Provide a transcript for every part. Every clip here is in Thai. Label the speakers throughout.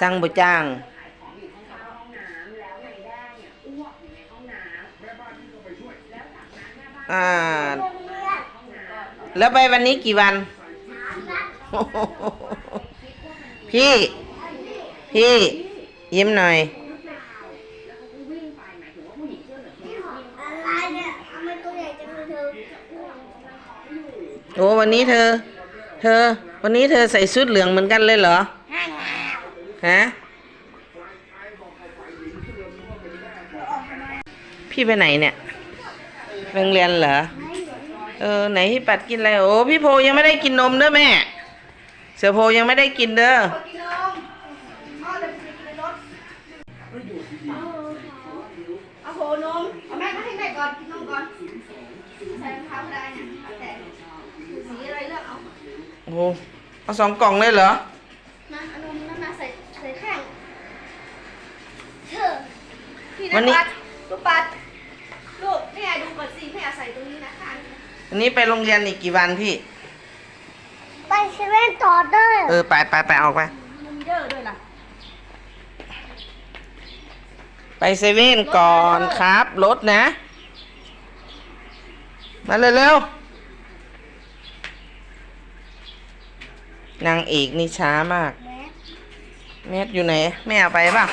Speaker 1: สั่งบ่จ้าง อ่า แล้วไปวันนี้กี่วัน พี่ พี่ยิ้มหน่อย โอ้วันนี้เธอ เธอ วันนี้เธอใส่ชุดเหลืองเหมือนกันเลยเหรอ ฮะพี่ไปไหนเนี่ยไปโรงเรียนเหรอ เออ ไหนพี่ปัดกินอะไร โอ้พี่โพยังไม่ได้กินนมเด้อแม่ เสือโพยังไม่ได้กินเด้อ
Speaker 2: กินนมพ่อเอาโหนมเอาแม่มาให้แม่ก่อน กินนมก่อน ใส่รองเท้าก็ได้เนี่ยแต่สีอะไรเลือกเอา
Speaker 1: โอ้โหเอาสองกล่องเลยเหรอ
Speaker 2: มาเอานมนั่นมาใส่ใส่ข้างเธอ พี่
Speaker 1: วัน
Speaker 2: นะ
Speaker 1: นี้
Speaker 2: ปัดลูกปัดลูกแม่ดูก่อนสิแม่ใส่ตรงนี้นะข้าง
Speaker 1: วันนี้ไปโรงเรียนอีกกี่วันพี่
Speaker 2: ไปเซเว่นต่อเด้อ
Speaker 1: เออไปไปไปออกไป
Speaker 2: มันมีเด้อด้วยล่ะ
Speaker 1: ไปเซเว่นก่อนครับรถนะ มาเร็วๆนางเอกนี่ช้ามาก
Speaker 2: แม่
Speaker 1: เม็ดอยู่ไหน แม่เอาไปป่ะ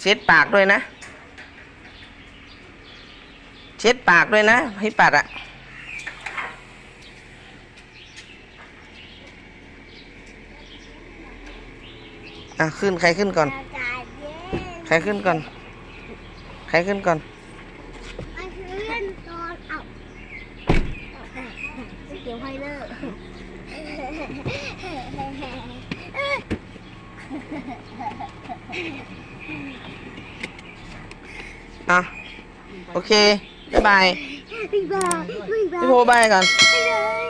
Speaker 1: เช็ดปากด้วยนะ เช็ดปากด้วยนะให้ปัดอะอะขึ้นใครขึ้นก่อน
Speaker 2: อากาศเย็น
Speaker 1: ใครขึ้นก่อน ใครขึ้นก่อน
Speaker 2: ไปเซเว่นตอนเอาเดี๋ยวให้เลิก
Speaker 1: อะ โอเคบ๊ายบาย
Speaker 2: บ๊ายบายบ๊ายบาย
Speaker 1: พี่โพบายก่อน
Speaker 2: บ๊ายบาย